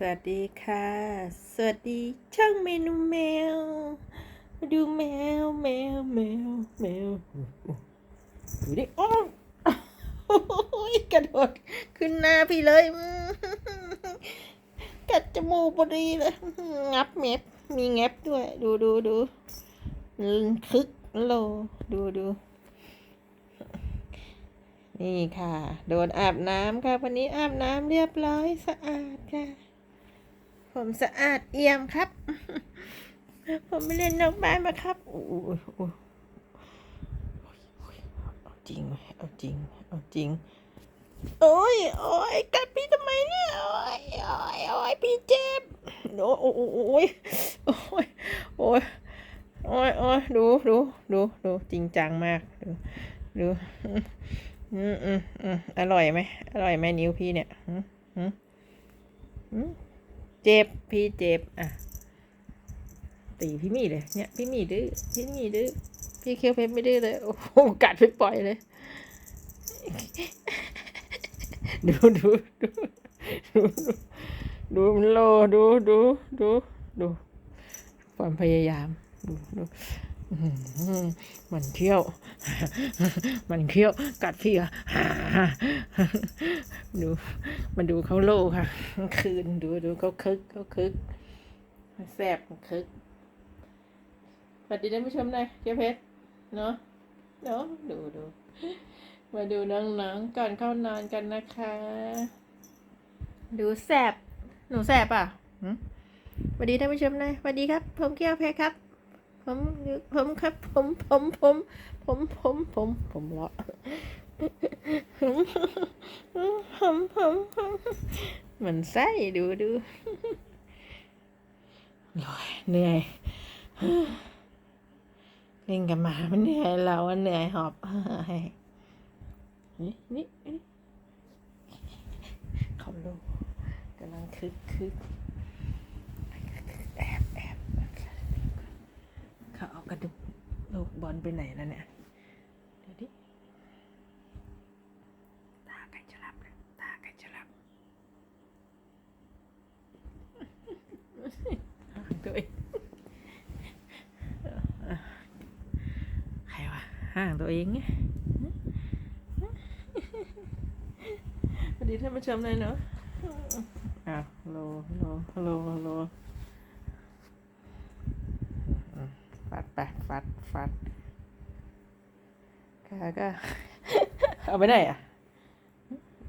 สวัสดีค่ะ สวัสดีช่างเมนูแมว มาดูแมวแมวแมวแมวดูดิโอ้ยกระโดดขึ้นหน้าพี่เลยกัดจมูกพอดีเลยงับเม็บมีแงบด้วย ดูดูดูคึกโลดูดูนี่ค่ะ โดนอาบน้ำค่ะ วันนี้อาบน้ำเรียบร้อยสะอาดค่ะ ผมสะอาดเอี่ยมครับ ผมไม่เล่นนอกบ้านมาครับโอ้โหโอ้โหเอาจริงเว้ยเอาจริง เอาจริง โอ้ยโอ้ยกัดพี่ทำไมเนี่ยโอ้ยโอ้ยโอ้ยพี่เจ็บโอ้โอ้โอ้โอ้ยโอ้ยโอ้ยโอ้ยโอ้ยดูดูดูดูจริงจังมากดูดูอืมอืมอืมอร่อยไหมอร่อยไหมนิ้วพี่เนี่ยอืมอืมอืม เจ็บ พี่เจ็บ อะ ตีพี่มีเลย เนี่ย พี่มีดื้อ พี่มีดื้อ พี่เคี้ยวเพชรไม่ดื้อเลย โอ้โห กัดไปปล่อยเลย ดูดูดูดูดูมันโลดูดูดูดูความพยายาม ดูดู มันเที่ยว มันเที่ยว กัดพี่อะดูมาดูเขาโลค่ะ คืนดูดูเขาคึกเขาคึกแสบคึกสวัสดีท่านผู้ชมหน่อยเจ้าเพชร เนาะเนาะดูดู มาดูน้องๆก่อนเข้านอนกันนะคะ ดูแสบ หนูแสบอะสวัสดีท่านผู้ชมหนะสวัสดีครับ ผมเกี้ยวเพชรครับ ผมผมครับ ผมผมผมผมผมผมผมละผมผมผมผมมันไส้ดูดูโอ้ยเหนื่อยเล่นกับหมามันเหนื่อยเราเหนื่อยหอบนี่นี่เขาโลกกำลังคึกคึกแอบแอบเขาเอากระดูก ลูกบอลไปไหนแล้วเนี่ย เดี๋ยวดิตาใกล้จะหลับแล้วตาใกล้จะหลับห่างตัวเองใครวะห่างตัวเองไงสวัสดีท่านผู้ชมเลยเนาะอ้าวฮัลโหลฮัลโหลฮัลโหลฮัลโหลอืม ฟัดไปฟัดฟัดก็ก็เอาไปไหนอะ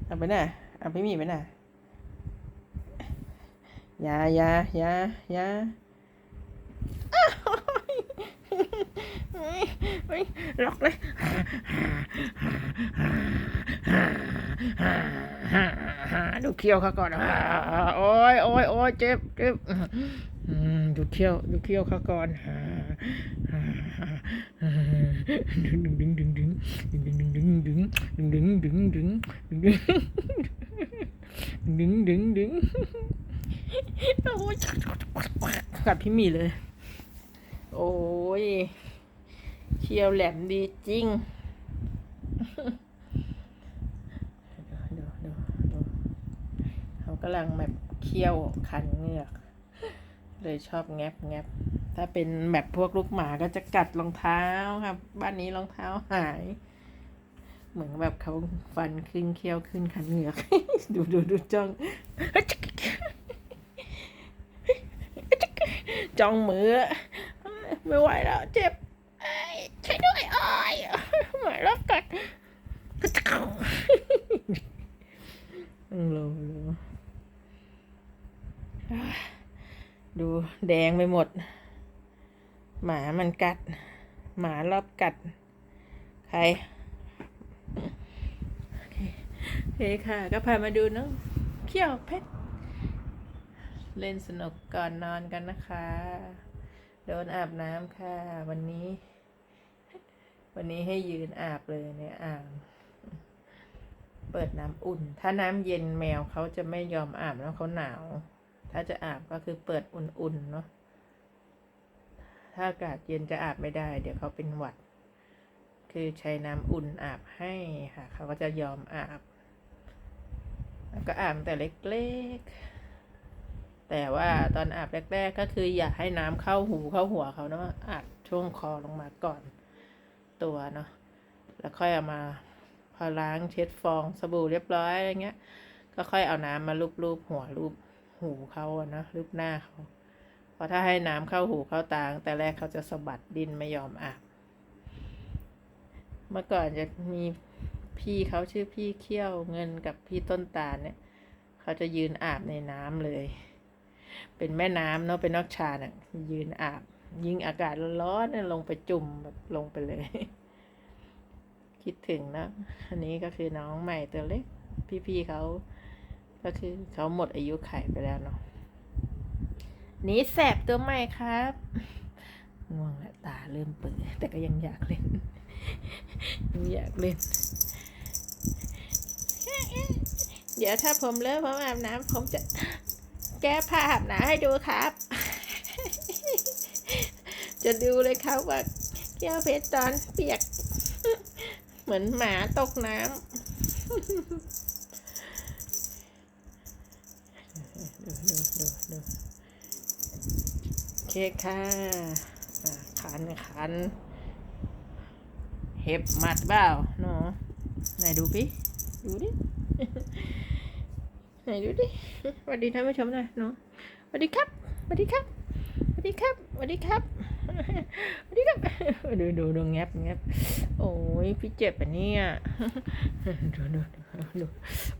เอาไปไหนเอาไปมีไปไหนอยาอยาอยาอยาอ้าวเฮ้ยเฮ้ยล็อกเลยดูเขี้ยวเขาก่อนอ่าโอ้ยโอ้ยโอ้ยเจ็บเจ็บอืม ดูเขี้ยว ดูเขี้ยวเขาก่อนอ่าดึงดึงดึงดึงดึงดึงดึงดึงดึงดึงดึงดึงดึงดึงดึงดึงดึงดึงโอ้ยกัดพี่หมีเลย โอ้ยเขี้ยวแหลมดีจริงดูดูดูเขากำลังแบบเคี้ยวคันเหงือก เลยชอบแงบแงบถ้าเป็นแบบพวกลูกหมาก็จะกัดรองเท้าครับ บ้านนี้รองเท้าหาย เหมือนแบบเขาฟันขึ้นเคี้ยวขึ้นคันเหงือก ดูดูดูจ้องจ้องมือไม่ไหวแล้ว เจ็บช่วยด้วยอ้อยหมายรอบกัดโลโล ดูแดงไปหมด หมามันกัด หมารอบกัด ใครโอเคโอเคค่ะ ก็พามาดูน้องเขี้ยวเพชรเล่นสนุกก่อนนอนกันนะคะ โดนอาบน้ำค่ะ วันนี้ วันนี้ให้ยืนอาบเลยในอ่างเปิดน้ำอุ่น ถ้าน้ำเย็นแมวเขาจะไม่ยอมอาบแล้วเขาหนาว ถ้าจะอาบก็คือเปิดอุ่นๆเนาะ ถ้าอากาศเย็นจะอาบไม่ได้ เดี๋ยวเขาเป็นหวัด คือใช้น้ำอุ่นอาบให้ค่ะ เขาก็จะยอมอาบ แล้วก็อาบแต่เล็กๆ แต่ว่าตอนอาบแรกๆ ก็คืออย่าให้น้ำเข้าหูเข้าหัวเขาเนาะ อาบช่วงคอลงมาก่อนตัวเนาะ แล้วค่อยเอามาพอล้างเช็ดฟองสบู่เรียบร้อยอะไรเงี้ย ก็ค่อยเอาน้ำมาลูบๆหัวลูบ หูเขาอะนะลูบหน้าเขาเพราะถ้าให้น้ำเข้าหูเข้าตาตั้งแต่แรกเขาจะสะบัดดิ้นไม่ยอมอาบเมื่อก่อนจะมีพี่เขาชื่อพี่เขี้ยวเงินกับพี่ต้นตาลเนี่ย เขาจะยืนอาบในน้ำเลย เป็นแม่น้ำเนาะเป็นนอกชาเนี่ยยืนอาบ ยิ่งอากาศร้อนๆเนี่ยลงไปจุ่มแบบลงไปเลย คิดถึงนะอันนี้ก็คือน้องใหม่ตัวเล็ก พี่ๆเขา ก็คือเขาหมดอายุไขไปแล้วเนาะนี่แสบตัวใหม่ครับง่วงและตาเริ่มเปิดแต่ก็ยังอยากเล่นยังอยากเล่น เดี๋ยวถ้าผมเลิกผมอาบน้ำผมจะแก้ผ้าอาบน้ำให้ดูครับ จะดูเลยครับว่าแก้วเพชรตอนเปียก เหมือนหมาตกน้ำ ดูดูดูดูโอเคค่ะอะขันขัน เห็บหมัดเปล่าหนูไหนดูพี่ดูดิไหนดูดิสวัสดีท่านผู้ชมหน่อยหนูสวัสดีครับสวัสดีครับสวัสดีครับสวัสดีครับสวัสดีครับดูดูดูแงบแงบโอ้ยพี่เจ็บปะเนี่ยดูดูดูดู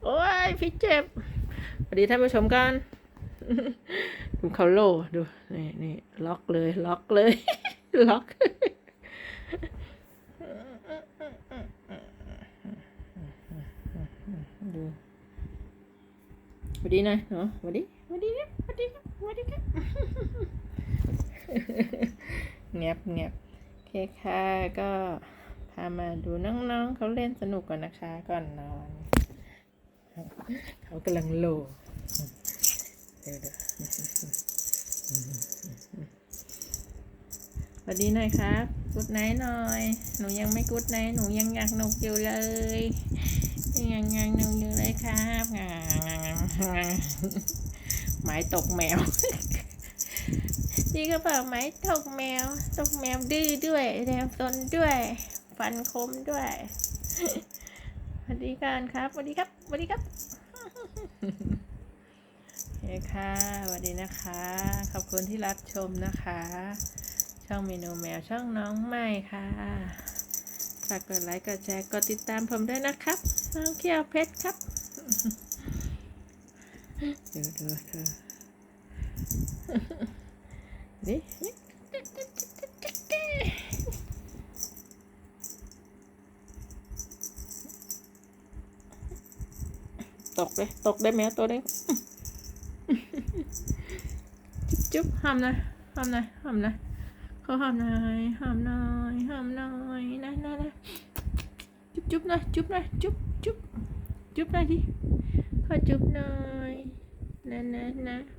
โอ้ยพี่เจ็บ สวัสดีท่านผู้ชมกันดูเขาโลดูนี่นี่ล็อกเลย ล็อกเลย ล็อก ดูสวัสดีน่อยเนาะสวัสดีสวัสดีครับสวัสดีครับสวัสดีครับแงบแงบโอเคค่ะก็พามาดูน้องๆเขาเล่นสนุกก่อนนะคะก่อนนอน เขากำลังโลเดี๋ยวสวัสดีหน่อยครับกุดไนหน่อย หนูยังไม่กุดไนหนูยังอยากนกอยู่เลยยังยังนกอยู่เลยครับงางไม้ตกแมวนี่ก็เปล่าไม้ตกแมว ตกแมวดื้อด้วยแมวซนด้วย ฟันคมด้วย วัสดีกันครับสวัสดีครับสวัสดีครับโอเคค่ะสวัสดีนะคะ ขอบคุณที่รับชมนะคะ ช่องเมนูแมวช่องน้องใหม่ค่ะฝากกดไลค์กดแชร์กดติดตามผมด้วยนะครับน้องเขียวเพชรครับดูดูดูนี่ ตกเลยตกได้ไหมตัวนึงจุ๊บจุ๊บห้ามหนะห้ามหนะห้ามหนะเขาห้ามหน่อยห้ามหน่อยห้ามหน่อยนะนะนะจุ๊บจุ๊บหน่อยจุ๊บหน่อยจุ๊บจุ๊บจุ๊บหน่อยดิขอจุ๊บหน่อยนะนะนะ